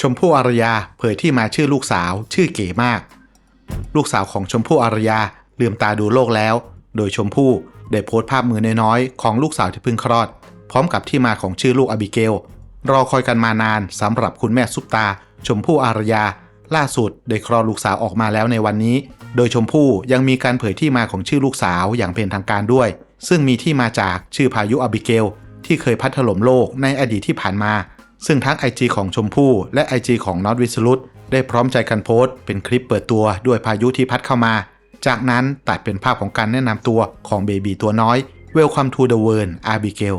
ชมพู่อารยาเผยที่มาชื่อลูกสาวชื่อเก๋มาก ลูกสาวของชมพู่อารยาลืมตาดูโลกแล้ว โดยชมพู่ได้โพสต์ภาพมือน้อยๆของลูกสาวที่เพิ่งคลอด พร้อมกับที่มาของชื่อลูกอบิเกล รอคอยกันมานานสำหรับคุณแม่ซุปตา ชมพู่อารยา ล่าสุดได้คลอดลูกสาวออกมาแล้วในวันนี้ โดยชมพู่ยังมีการเผยที่มาของชื่อลูกสาวอย่างเป็นทางการด้วย ซึ่งมีที่มาจากชื่อพายุอบิเกล ที่เคยพัดถล่มโลกในอดีตที่ผ่านมา ซึ่งทั้ง IG ของชมพู่และ IG ของน็อตวิสรุตได้พร้อมใจกันโพสต์เป็นคลิปเปิดตัวด้วยพายุที่พัดเข้ามา จากนั้นตัดเป็นภาพของการแนะนำตัวของเบบีตัวน้อย Welcome to the world Abigail